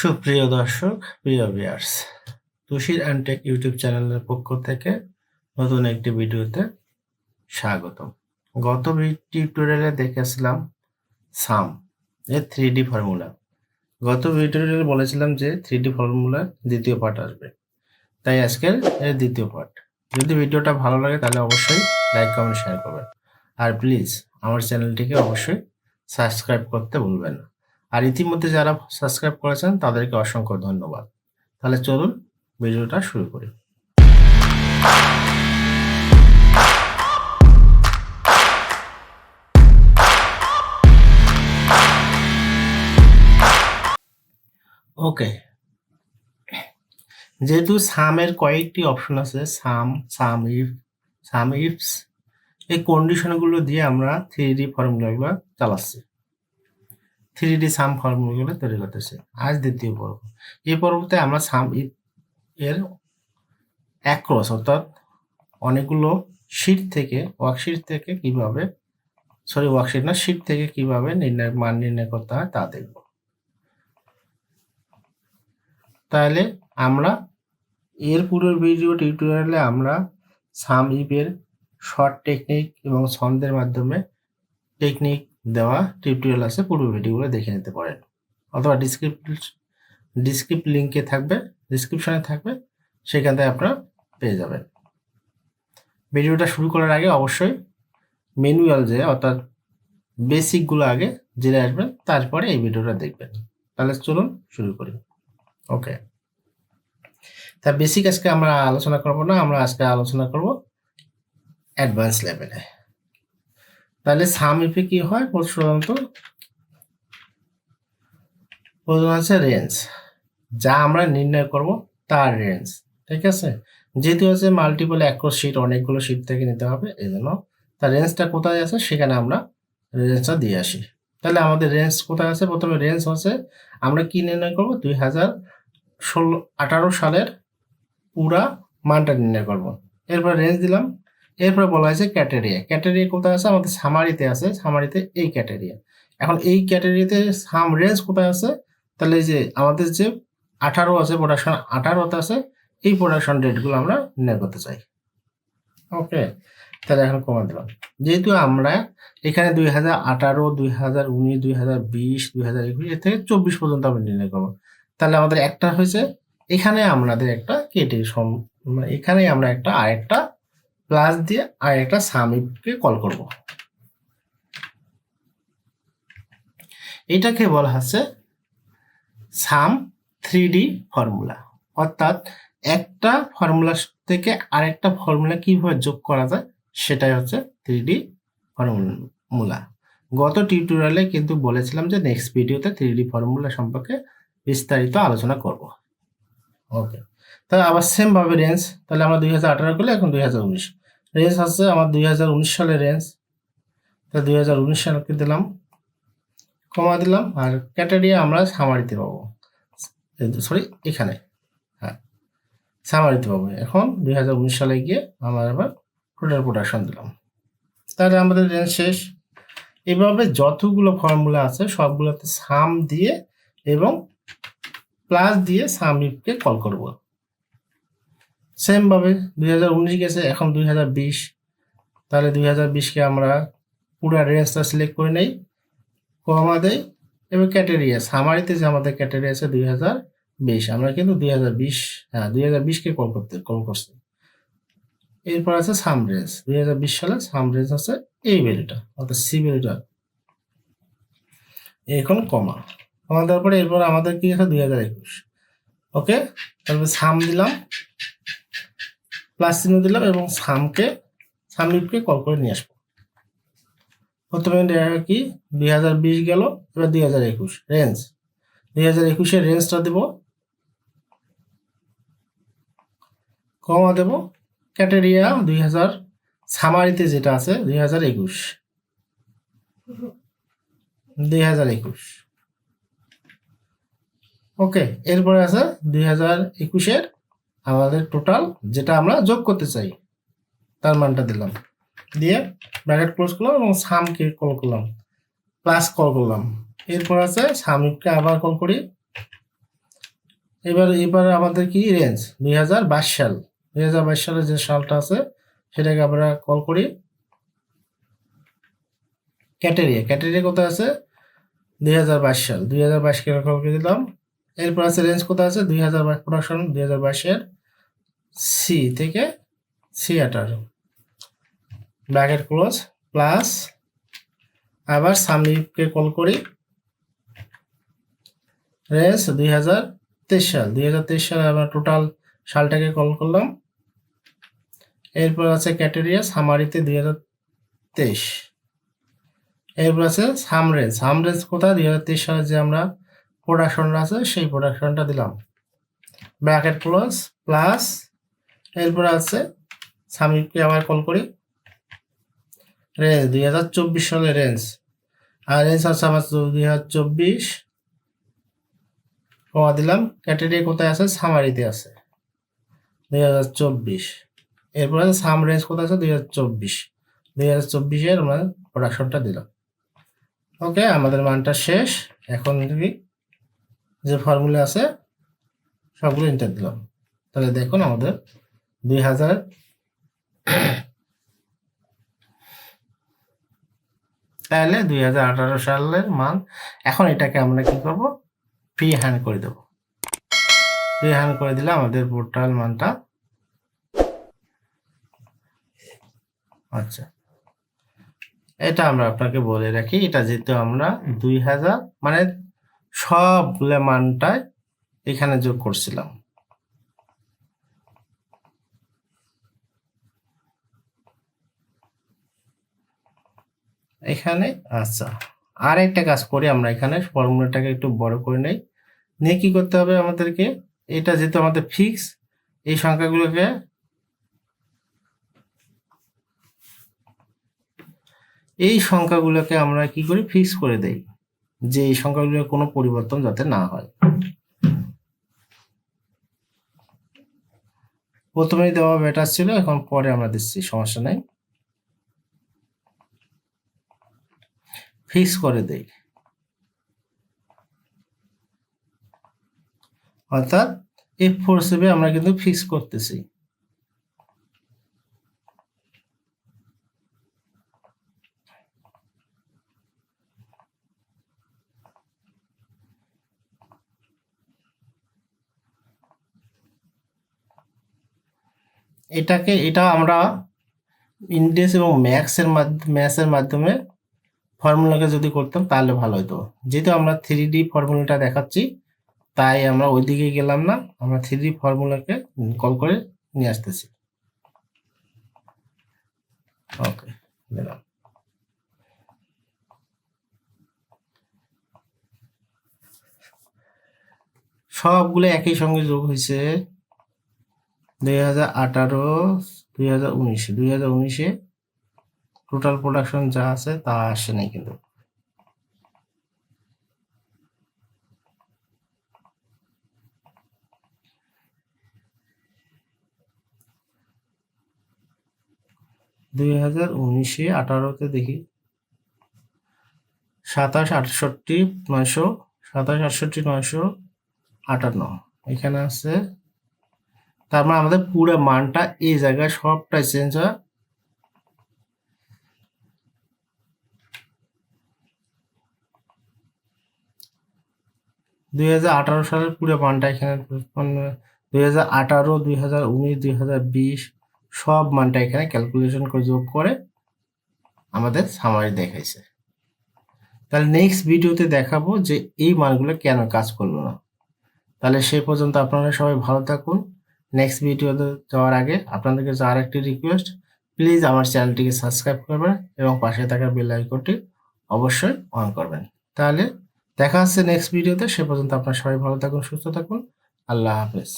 সুপ্রিয় দর্শক, প্রিয় viewers Tushir and tech YouTube চ্যানেলের পক্ষ থেকে নতুন একটি ভিডিওতে স্বাগত গত টিউটোরিয়ালে দেখেছিলাম সাম, এর থ্রি ডি ফর্মুলা গত টিউটোরিয়ালে বলেছিলাম যে থ্রি ডি ফর্মুলার দ্বিতীয় পার্ট আসবে। তাই আজকের এর দ্বিতীয় পার্ট যদি ভিডিওটা ভালো লাগে তাহলে অবশ্যই লাইক কমেন্ট শেয়ার করবেন। আর প্লিজ আমার চ্যানেলটিকে অবশ্যই সাবস্ক্রাইব করতে ভুলবেন না। আর ইতিমধ্যে যারা সাবস্ক্রাইব করেছেন, তাদেরকে অসংখ্য ধন্যবাদ। তাহলে চলুন ভিডিওটা শুরু করি। ওকে যেহেতু সামের কয়েকটি অপশন আছে, সাম সাম ইফ, সাম ইফস, এই কন্ডিশনগুলো দিয়ে আমরা থ্রি ডি ফর্মুলাগুলো চালাচ্ছি। থ্রি ডি সাম ফর্মুলাগুলো তৈরি করতেছে। আজ দ্বিতীয় পর্ব। এই পর্বতে আমরা সাম এর অ্যাক্রস অর্থাৎ অনেকগুলো শিট থেকে ওয়ার্কশিট থেকে কীভাবে সরি ওয়ার্কশিট না শিট থেকে কীভাবে নির্ণয়, মান নির্ণয় করতে হয় তা দেখব। তাহলে আমরা এর পুরো ভিডিও টিউটোরিয়ালে আমরা সাম ইফের শর্ট টেকনিক এবং ছন্দের মাধ্যমে টেকনিক দেওয়া টিউটোরিয়াল আছে, পুরো ভিডিওগুলো দেখে নিতে পারেন। অথবা ডিসক্রিপ ডিসক্রিপ লিঙ্কে থাকবে ডিসক্রিপশনে থাকবে, সেখান থেকে আপনারা পেয়ে যাবেন। ভিডিওটা শুরু করার আগে অবশ্যই ম্যানুয়াল যে, অর্থাৎ বেসিকগুলো আগে জেনে আসবেন, তারপরে এই ভিডিওটা দেখবেন। তাহলে চলুন শুরু করি। ওকে তা বেসিক আজকে আমরা আলোচনা করব না, আমরা আজকে আলোচনা করব অ্যাডভান্স লেভেলে তাহলে সাম ইফে কি হয়? প্রধানত প্রথম আছে রেঞ্জ যা আমরা নির্ণয় করব তার রেঞ্জ ঠিক আছে? যেহেতু আছে মাল্টিপল অ্যাক্রস শিট অনেকগুলো শিট থেকে নিতে হবে এই জন্য তার রেঞ্জটা কোথায় আছে? সেখানে আমরা রেঞ্জটা দিয়ে আসি। তাহলে আমাদের রেঞ্জ কোথায় আছে? প্রথমে রেঞ্জ হচ্ছে, আমরা কি নির্ণয় করব? দুই হাজার ষোলো, আঠারো সালের পুরা মানটা নির্ণয় করব। এরপর রেঞ্জ দিলাম এরপরে বলা হয়েছে ক্যাটেরিয়া। ক্যাটেরিয়া কোথায় আছে? আমাদের সামারিতে আছে। সামারিতে এই ক্যাটেরিয়া। এখন এই ক্যাটেরিয়াতে সাম রেঞ্জ কোথায় আছে? তাহলে যে আমাদের যে আঠারো আছে প্রোডাকশন আঠারোতে আছে, এই প্রোডাকশন রেটগুলো আমরা নির্ণয় করতে চাই। ওকে তাহলে এখন কমা দিলাম। যেহেতু আমরা এখানে দুই হাজার আঠারো, দুই হাজার উনিশ, দুই হাজার বিশ, দুই হাজার একুশ, এর থেকে চব্বিশ পর্যন্ত আমরা নির্ণয় করব। তাহলে আমাদের একটা হয়েছে, এখানে আমাদের একটা কেটে মানে এখানে আমরা একটা আরেকটা প্লাস দিয়ে আরেকটা সামিপকে কল করব। এটাকে বলা হচ্ছে সাম থ্রি ডি ফর্মুলা অর্থাৎ একটা ফর্মুলা থেকে আরেকটা ফর্মুলা কীভাবে যোগ করা যায়, সেটাই হচ্ছে থ্রি ডি ফর্মুলা গত টিউটোরিয়ালে কিন্তু বলেছিলাম যে নেক্সট ভিডিওতে থ্রি ডি ফর্মুলা সম্পর্কে বিস্তারিত আলোচনা করব। ওকে তাহলে আবার সেম ভাবে রেঞ্জ তাহলে আমরা দুই হাজার আঠারো করলে এখন দুই হাজার উনিশ। রেঞ্জ হচ্ছে আমার দুই হাজার উনিশ সালের রেঞ্জ তাহলে দুই হাজার উনিশ সালকে দিলাম? কমা দিলাম আর ক্যাটারিয়া আমরা সামারিতে পাবো। সরি এখানে। হ্যাঁ সামারিতে পাবো। এখন দুই হাজার উনিশ সালে গিয়ে আমরা আবার টোটাল প্রোডাকশন দিলাম। তাহলে আমাদের রেঞ্জ শেষ। এভাবে যতগুলো ফর্মুলা আছে, সবগুলোতে সাম দিয়ে এবং প্লাস দিয়ে সামিপকে কল করব। সেম ভাবে দুই হাজার উনিশ গেছে, এখন দুই হাজার বিশ। তাহলে দুই হাজার বিশকে আমরা পুরো রেঞ্জটা সিলেক্ট করে নেই। কমা দেই এবার ক্যাটেরিয়া সামারিতে যে আমাদের ক্যাটেরিয়া আছে দুই হাজার বিশ। আমরা কিন্তু দুই হাজার বিশ হ্যাঁ দুই হাজার বিশকে কল করতে কল করছি। এরপর আছে সাম রেঞ্জ দুই হাজার বিশ সালে সাম রেঞ্জ আছে এই ভ্যালুটা অর্থাৎ সি ভ্যালুটা এখন কমা কমা দেওয়ার পরে এরপর আমাদের কি আছে? দুই হাজার একুশ। ওকে তারপরে সাম দিলাম। প্লাস চিহ্ন দিলাম এবং সামকে সামলিপকে কল করে নিয়ে আসব। প্রথমে কি? দুই হাজার বিশ গেল, এবার দুই হাজার একুশ। রেঞ্জ দুই হাজার একুশের রেঞ্জটা দেব। কমা দেব। ক্যাটেরিয়া দুই হাজার সামারিতে যেটা আছে, দুই হাজার একুশ। দুই হাজার একুশ। ওকে এরপরে আছে দুই হাজার একুশের আমাদের টোটাল যেটা আমরা যোগ করতে চাই, তার মানটা দিলাম। দিয়ে ব্র্যাকেট ক্লোজ করলাম এবং সামকে কল করলাম প্লাস কল করলাম। এরপর আছে সামিককে আবার কল করি। এবার এবার আমাদের কি রেঞ্জ দুই হাজার বাইশ সাল। দুই হাজার বাইশ সালের যে সালটা আছে, সেটাকে আমরা কল করি। ক্যাটেরিয়া ক্যাটেরিয়া কোথায় আছে? দুই হাজার বাইশ সাল। দুই হাজার বাইশকে কল করে দিলাম। এরপর আছে রেঞ্জ কোথায় আছে? দুই হাজার বাইশ প্রোডাকশন দুই হাজার বাইশের সি থেকে আঠারো ব্র্যাকেট ক্লোজ প্লাস আবার সামরিককে কল করি। রেঞ্জ দুই হাজার তেইশ সাল। দুই হাজার তেইশ সালে আমরা টোটাল সালটাকে কল করলাম। এরপর আছে ক্যাটেরিয়া সামারিতে দুই হাজার তেইশ। এরপর আছে সামরেঞ্জ সামরেঞ্জ কোথায়? দুই হাজার তেইশ সালে যে আমরা প্রোডাকশনটা আছে, সেই প্রোডাকশনটা দিলাম। ব্র্যাকেট ক্লোজ প্লাস এরপর আছে সামিরকে আবার কল করি। রেঞ্জ দুই হাজার চব্বিশ সালের রেঞ্জ আর রেঞ্জ আছে আমার দুই হাজার চব্বিশ। কমা দিলাম ক্যাটেগরি কোথায় আছে? সামারিতে আছে। দুই হাজার চব্বিশ। এরপর আছে সাম রেঞ্জ কোথায় আছে? দুই হাজার চব্বিশ। দুই হাজার চব্বিশের আমরা প্রোডাকশনটা দিলাম। ওকে আমাদের মানটা শেষ। এখন যে ফর্মুলা আছে, সবগুলো এন্টার দিলাম। তাহলে দেখুন আমাদের দুই হাজার তাহলে দুই হাজার আঠারো সালের মান। এখন এটাকে আমরা কি করব? ফ্রি হ্যান্ড করে দেব। ফ্রি হ্যান্ড করে দিলে আমাদের পোর্টাল মানটা আচ্ছা। এটা আমরা আপনাকে বলে রাখি, এটা যেহেতু আমরা দুই হাজার মানে সবগুলো মানটাই এখানে যোগ করছিলাম। এখানে আচ্ছা আর একটা কাজ করি আমরা এখানে, ফর্মুলাটাকে একটু বড় করে নেই। নিয়ে কি করতে হবে আমাদেরকে? এটা যেহেতু আমাদের ফিক্স এই সংখ্যাগুলোকে এই সংখ্যাগুলোকে আমরা কি করি? ফিক্স করে দেই, যে এই সংখ্যাগুলোর কোনো পরিবর্তন যাতে না হয়। প্রথমেই দেওয়া বেটার ছিল, এখন পরে আমরা দিচ্ছি, সমস্যা নেই। ফিক্স করে দেই। অর্থাৎ এফ ফোর সেভে আমরা কিন্তু ফিক্স করতেছি। এটাকে, এটা আমরা ইন্ডেক্স এবং ম্যাক্সের মাধ্যমে ম্যাথসের মাধ্যমে ফর্মুলাকে যদি করতাম, তাহলে ভালো হতো যেহেতু আমরা থ্রি ডি ফর্মুলাটা দেখাচ্ছি, তাই আমরা ওইদিকে গেলাম না, আমরা থ্রি ডি ফর্মুলাকে কল করে নিয়ে আসতেছি। ওকে দিলাম সবগুলো একই সঙ্গে যোগ হয়েছে দুই হাজার আঠারো, দুই হাজার উনিশে। দুই হাজার উনিশে টোটাল প্রোডাকশন যা আছে তা আসে নাই কিন্তু। দুই হাজার উনিশে আঠারোতে দেখি, সাতাশ আটষট্টি নয়শো, সাতাশ আটষট্টি নয়শো আটান্ন। এখানে আছে, তার মানে আমাদের পুরো মানটা এই জায়গায় সবটাই চেঞ্জ হয়। হাজার আঠারো সালের পুরো মানটা এখানে দুই হাজার আঠারো, দুই হাজার উনিশ, দুই হাজার বিশ সব মানটা এখানে ক্যালকুলেশন করে যোগ করে আমাদের সামারি দেখাইছে। তাহলে নেক্সট ভিডিওতে দেখাবো যে এই মানগুলো কেন কাজ করল না। তাহলে সেই পর্যন্ত আপনারা সবাই ভালো থাকুন। নেক্সট ভিডিওতে যাওয়ার আগে আপনাদেরকে আর একটি রিকোয়েস্ট প্লিজ আমার চ্যানেলটিকে সাবস্ক্রাইব করবেন এবং পাশে থাকা বেল আইকনটি অবশ্যই অন করবেন। তাহলে দেখা হচ্ছে নেক্সট ভিডিওতে সে পর্যন্ত আপনার সবাই ভালো থাকুন সুস্থ থাকুন। আল্লাহ হাফেজ।